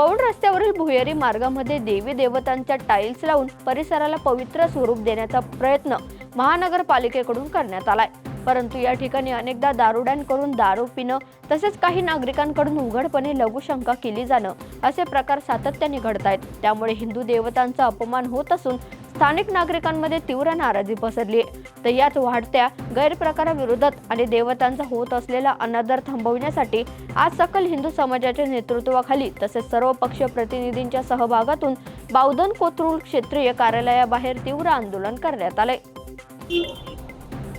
Pound रस्त्यावरील भुयारी मार्गामध्ये देवी देवतांच्या टाईल्स लावून परिसराला पवित्र स्वरूप देण्याचा प्रयत्न महानगरपालिकेकडून करण्यात आलाय. परंतु या ठिकाणी अनेकदा दारुड्यांकडून दारू पिणं तसेच काही नागरिकांकडून उघडपणे लघुशंका केली जाणं असे प्रकार सातत्याने घडत आहेत त्यामुळे हिंदू देवतांचा अपमान होत असून स्थानिक नागरिकांमध्ये तीव्र नाराजी पसरली आहे. तर याच वाढत्या गैरप्रकाराविरोधात आणि देवतांचा होत असलेला अनादर थांबवण्यासाठी आज सकल हिंदू समाजाच्या नेतृत्वाखाली तसेच सर्व पक्ष प्रतिनिधींच्या सहभागातून बावधन कोथरूड क्षेत्रीय कार्यालयाबाहेर तीव्र आंदोलन करण्यात आले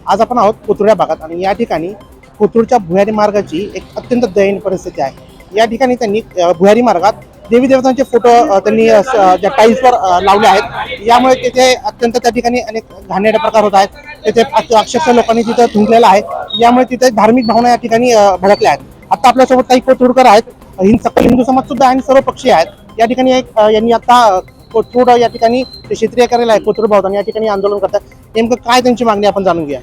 आज आपण आहोत कोथरुड्या भागात आणि या ठिकाणी कोथरूडच्या भुयारी मार्गाची एक अत्यंत दयनीय परिस्थिती आहे. या ठिकाणी त्यांनी भुयारी मार्गात देवी देवतांचे फोटो त्यांनी ज्या टाईल्सवर लावले आहेत. यामुळे तिथे अत्यंत त्या ठिकाणी अनेक घाणेरडे प्रकार होत आहेत. तिथे अक्षरशः लोकांनी तिथे थुंकलेलं आहे. यामुळे तिथे धार्मिक भावना या ठिकाणी भडकल्या आहेत. आता आपल्यासोबत काही कोथरूडकर आहेत. हिंद सकल हिंदू समाज सुद्धा आणि सर्व पक्षी आहेत. या ठिकाणी एक यांनी आता अ, कोथरूड या ठिकाणी क्षेत्रीय करायला आहे. कोथरूड भावताना या ठिकाणी आंदोलन करतात. नेमकं काय त्यांची मागणी आपण जाणून घ्या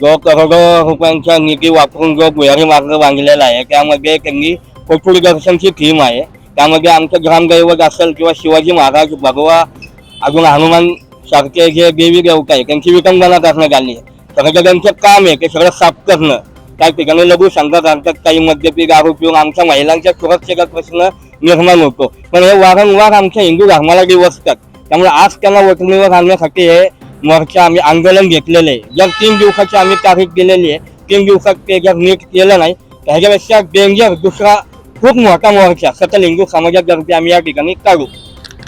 जो करोडो रुपयांचा निधी वापरून जो भुयारी मार्ग बांधलेला आहे त्यामध्ये त्यांनी कोथरूड दर्शनची थीम आहे. त्यामध्ये आमचं ग्रामदैवत असेल किंवा शिवाजी महाराज भगवा अजून हनुमान सारखे जे देवी देवता आहे त्यांची विटंबना करण्यात आली आहे. सगळं त्यांचं काम आहे ते सगळं साफ करणं. काही ठिकाणी लघु शंका करतात काही मद्यपी दारू पिऊन आमच्या महिलांच्या सुरक्षेचा प्रश्न निर्माण होतो. पण हे वारंवार आमच्या हिंदू धर्माला दिवसतात त्यामुळे आज त्यांना वटणीवर आणण्यासाठी हे मोर्चा आम्ही आंदोलन घेतलेलं आहे. जर तीन दिवसाची आम्ही तारीख दिलेली आहे तीन दिवसात ते जर नीट केलं नाही तर ह्याच्यापेक्षा डेंजर दुसरा खूप मोठा मोर्चा सकल हिंदू समाजातर्फे आम्ही या ठिकाणी काढू.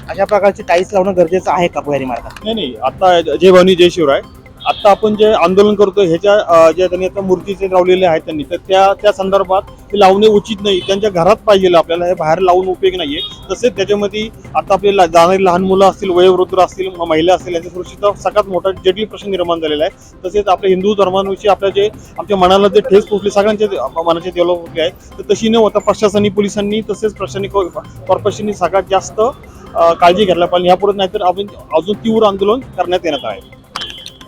अशा प्रकारचे टाईल्स लावणं गरजेचं आहे का भुयारी मार्गात? नाही नाही. आता जय भवानी जय शिवराय आत्ता आपण जे आंदोलन करतो ह्याच्या ज्या जे त्यांनी आता मूर्ती जे लावलेले आहेत त्यांनी तर त्या त्या संदर्भात ते लावणे उचित नाही. त्यांच्या घरात पाहिजे आपल्याला हे बाहेर लावून उपयोग नाही आहे तसेच त्याच्यामध्ये आता आपल्याला जाणारी लहान मुलं असतील वयोवृद्ध असतील महिला असतील यांच्या सुरक्षेचा सगळ्यात मोठा जटिल प्रश्न निर्माण झालेला आहे. तसेच आपल्या हिंदू धर्माविषयी आपल्या जे आमच्या मनाला जे ठेस पोचली सगळ्यांच्या मनाचे डेव्हलप होते आहे तर तशी न होता प्रशासनी पोलिसांनी तसेच प्रशासनिक कॉर्पोरेशननी सगळ्यात जास्त काळजी घ्यायला पाहिजे. यापुढे नाहीतर आपण अजून तीव्र आंदोलन करण्यात येणार आहे.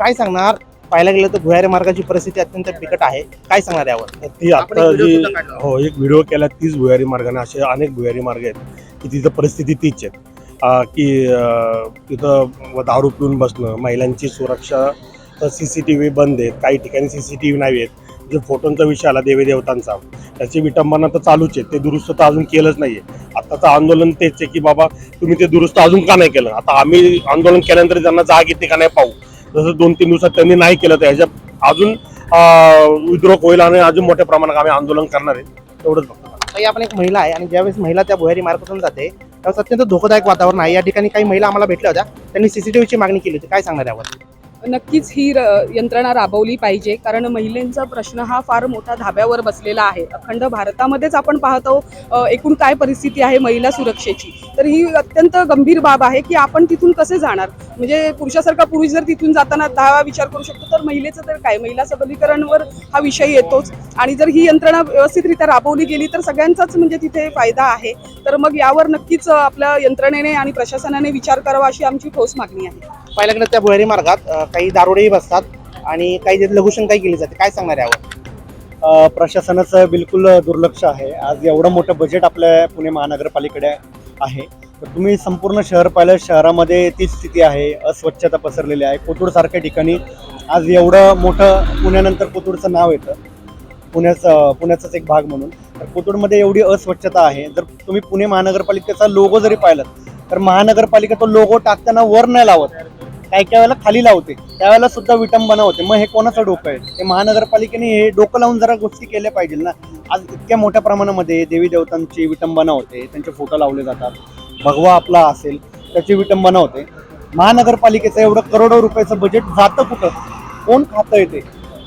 काय सांगणार? पाहायला गेलं तर भुयारी मार्गाची परिस्थिती अत्यंत बिकट आहे. काय सांगणार यावर? ती आता जी. हो एक व्हिडिओ केला तीच भुयारी मार्गाने. असे अनेक भुयारी मार्ग आहेत की तिथं परिस्थिती तीच आहे. की तिथं दारू पिऊन बसणं महिलांची सुरक्षा सी सी टी व्ही बंद आहेत. काही ठिकाणी सी सी टी व्ही नाही आहेत. जे फोटोंचा विषय आला देवी देवतांचा त्याची विटंबना तर चालूच आहे ते दुरुस्त तर अजून केलंच नाहीये. आताचं आंदोलन तेच आहे की बाबा तुम्ही ते दुरुस्त अजून का नाही केलं? आता आम्ही आंदोलन केल्यानंतर त्यांना जाग येते का नाही पाहू? जसं दोन तीन दिवसात त्यांनी नाही केलं तर ह्याच्यात अजून उद्रोक होईल आणि अजून मोठ्या प्रमाणात आम्ही आंदोलन करणार आहे. तेवढंच बघतो ताई आपण एक महिला आहे आणि ज्यावेळेस महिला त्या भुयारी मार्गातून जाते त्यावेळेस अत्यंत धोकादायक वातावरण आहे. या ठिकाणी काही महिला आम्हाला भेटल्या होत्या. त्यांनी सीसीटीव्हीची मागणी केली होती. काय सांगणार यावर? नक्कीच ही र- यंत्रणा राबवली पाहिजे कारण महिलांचा प्रश्न हा फार मोठा धाब्यावर बसलेला आहे. अखंड भारतामध्येच आपण पाहतो एकूण काय परिस्थिती आहे महिला सुरक्षेची. तर ही अत्यंत गंभीर बाब आहे की आपण तिथून कसे जाणार? म्हणजे पुरुषासारखा पुरुष जर तिथून जाताना दहा विचार करू शकतो तर महिलेचं तर काय? महिला सबलीकरणवर हा विषय येतोच. आणि जर ही यंत्रणा व्यवस्थितरित्या राबवली गेली तर सगळ्यांचाच म्हणजे तिथे फायदा आहे. तर मग यावर नक्कीच आपल्या यंत्रणेने आणि प्रशासनाने विचार करावा अशी आमची ठोस मागणी आहे. गेलं त्या भुयारी मार्गात काही दारोडेही बसतात आणि काही लघुशंकाही केली जाते. काय सांगणार यावर? प्रशासनाचं बिलकुल दुर्लक्ष आहे. आज एवढं मोठं बजेट आपल्या पुणे महानगरपालिकेकडे आहे. तुम्ही संपूर्ण शहर पाहिलं शहरामध्ये तीच स्थिती आहे अस्वच्छता पसरलेली आहे. कोथरूडसारख्या ठिकाणी आज एवढं मोठं पुण्यानंतर कोथरूडचं नाव येतं. पुण्याचं पुण्याचाच एक भाग म्हणून. तर कोथरूडमध्ये एवढी अस्वच्छता आहे. जर तुम्ही पुणे महानगरपालिकेचा लोगो जरी पाहिलं तर महानगरपालिका तो लोगो टाकताना वर नाही लावत. काही काही वेळेला खाली लावते. त्यावेळेला सुद्धा विटंबना होते. मग हे कोणाचं डोकं आहे? हे महानगरपालिकेने हे डोकं लावून जरा गोष्टी केल्या पाहिजे ना. आज इतक्या मोठ्या प्रमाणामध्ये देवी देवतांची विटंबना होते. त्यांचे फोटो लावले जातात. भगवा आपला असेल त्याची विटंबना होते. महानगरपालिकेचं एवढं करोडो रुपयाचं बजेट जातं कुठं? कोण खातं येते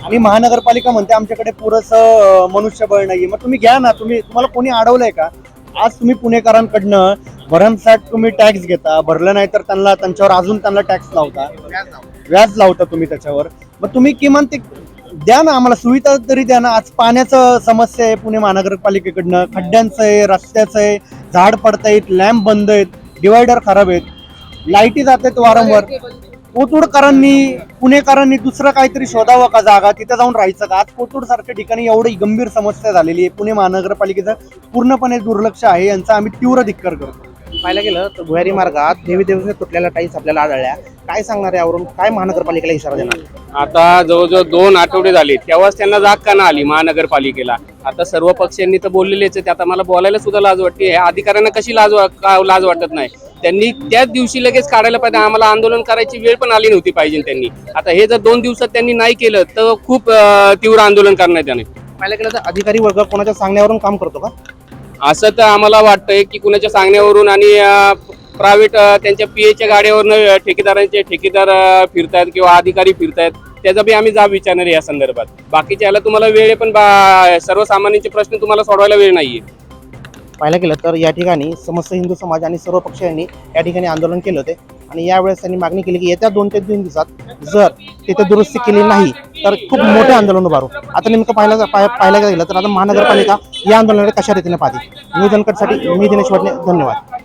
आणि महानगरपालिका म्हणते आमच्याकडे पुरेसं मनुष्यबळ नाही मग तुम्ही घ्या ना तुम्ही तुम्हाला कोणी अडवलंय का? आज तुम्ही पुणेकरांकडनं भरमसाठ तुम्ही टॅक्स घेता भरलं नाही तर त्यांना त्यांच्यावर अजून त्यांना टॅक्स लावता. व्याज लावता तुम्ही त्याच्यावर. मग तुम्ही किमान ते द्या ना आम्हाला सुविधा तरी द्या ना. आज पाण्याचं समस्या आहे पुणे महानगरपालिकेकडनं. खड्ड्यांचं आहे रस्त्याचं आहे झाड पडतायत लॅम्प बंद आहेत डिवायडर खराब आहेत. लाईटी जात आहेत वारंवार. कोतुडकरांनी पुणेकरांनी दुसरं काहीतरी शोधावं का जागा? तिथे जाऊन राहायचं का? आज कोतुड सारख्या ठिकाणी एवढी गंभीर समस्या झालेली आहे. पुणे महानगरपालिकेचं पूर्णपणे दुर्लक्ष आहे यांचा आम्ही तीव्र धिक्कार करतो. पाहायला गेलं तर भुयारी मार्गात देवी देवतांच्या तुटलेल्या टाईल्स आपल्याला आढळल्या काय सांगणार यावरून काय महानगरपालिकेला इशारा देणार? आता जवळजवळ दोन आठवडे झाले. तेव्हाच त्यांना जाग का ना आली महानगरपालिकेला? आता सर्व पक्षांनी तर बोललेलेच आहे आता मला बोलायला सुद्धा लाज वाटते. ह्या अधिकाऱ्यांना कशी लाज लाज वाटत नाही? त्यांनी त्याच दिवशी लगेच काढायला पाहिजे. आम्हाला आंदोलन करायची वेळ पण आली नव्हती पाहिजे त्यांनी. आता हे जर दोन दिवसात त्यांनी नाही केलं तर खूप तीव्र आंदोलन करण्यात येणार. पाहायला गेलं तर अधिकारी वर्ग कोणाच्या सांगण्यावरून काम करतो का? असं तर आम्हाला वाटतंय की कुणाच्या सांगण्यावरून आणि प्रायव्हेट त्यांच्या पीएच्या गाड्यावरनं ठेकेदारांचे ठेकेदार फिरतायत किंवा अधिकारी फिरतायत त्याचा बी आम्ही जाब विचारणार आहे या संदर्भात. बाकीच्या याला तुम्हाला वेळ आहे पण बा- सर्वसामान्यांचे प्रश्न तुम्हाला सोडवायला वेळ नाही आहे पाहायला गेलं तर या ठिकाणी समस्त हिंदू समाज आणि सर्व पक्षांनी या ठिकाणी आंदोलन केलं होते. आणि यावेळेस त्यांनी मागणी केली की येत्या दोन ते तीन दिवसात जर तिथे दुरुस्ती केली नाही तर खूप मोठे आंदोलन उभारू. आता नेमकं पाहायला पाहायला गेलं तर आता महानगरपालिका या आंदोलनाकडे कशा रीतीने पाहते? न्यूज अनकटसाठी मी दिनेश वडणे धन्यवाद.